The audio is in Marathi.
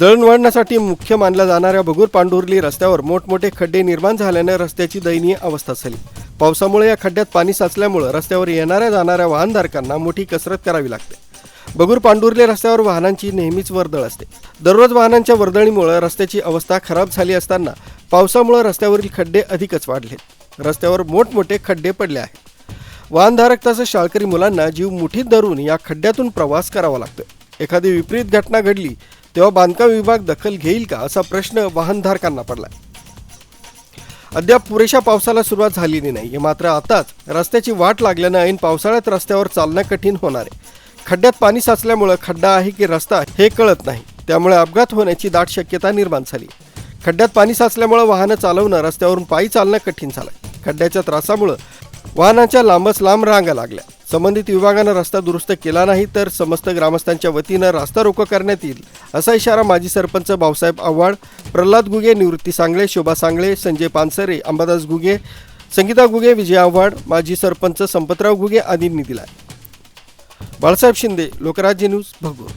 दळणवळणासाठी मुख्य मानल्या जाणाऱ्या बगूर पांडुर्ली रस्त्यावर मोठमोठे खड्डे निर्माण झाल्याने रस्त्याची दयनीय अवस्था झाली. पावसामुळे या खड्ड्यात पाणी साचल्यामुळे रस्त्यावर येणाऱ्या जाणाऱ्या वाहनधारकांना मोठी कसरत करावी लागते. बगूर पांडुर्ले रस्त्यावर वाहनांची नेहमीच वर्दळ असते. दररोज वाहनांच्या वर्दळीमुळे रस्त्याची अवस्था खराब झाली असताना पावसामुळे रस्त्यावरील खड्डे अधिकच वाढले. रस्त्यावर मोठमोठे खड्डे पडले आहेत. वाहनधारक तसंच शाळकरी मुलांना जीव मुठीत धरून या खड्ड्यातून प्रवास करावा लागतो एखादी विपरीत घटना घडली तेव्हा बांधकाम विभाग दखल घेईल का असा प्रश्न वाहनधारकांना पडलाय. अद्याप पुरेशा पावसाला सुरुवात झालेली नाही. मात्र आताच रस्त्याची वाट लागल्यानं ऐन पावसाळ्यात रस्त्यावर चालणं कठीण होणार आहे. खड्ड्यात पाणी साचल्यामुळं खड्डा आहे की रस्ता हे कळत नाही. त्यामुळे अपघात होण्याची दाट शक्यता निर्माण झाली. खड्ड्यात पाणी साचल्यामुळं वाहनं चालवणं रस्त्यावरून पायी चालणं कठीण झालं खड्ड्याच्या त्रासामुळं वाहनांच्या लांबच लांब रांगा लागल्या. संबंधित विभागानं रस्ता दुरुस्त केला नाही तर समस्त ग्रामस्थांच्या वतीनं रास्ता रोको करण्यात येईल असा इशारा माजी सरपंच भाऊसाहेब आव्हाड प्रल्हाद गुगे निवृत्ती सांगळे शोभा सांगळे संजय पानसरे अंबादास गुगे संगीता गुगे विजय आव्हाड माजी सरपंच संपतराव गुगे आदींनी दिला बाळासाहेब शिंदे लोकराज्य न्यूज भगूर.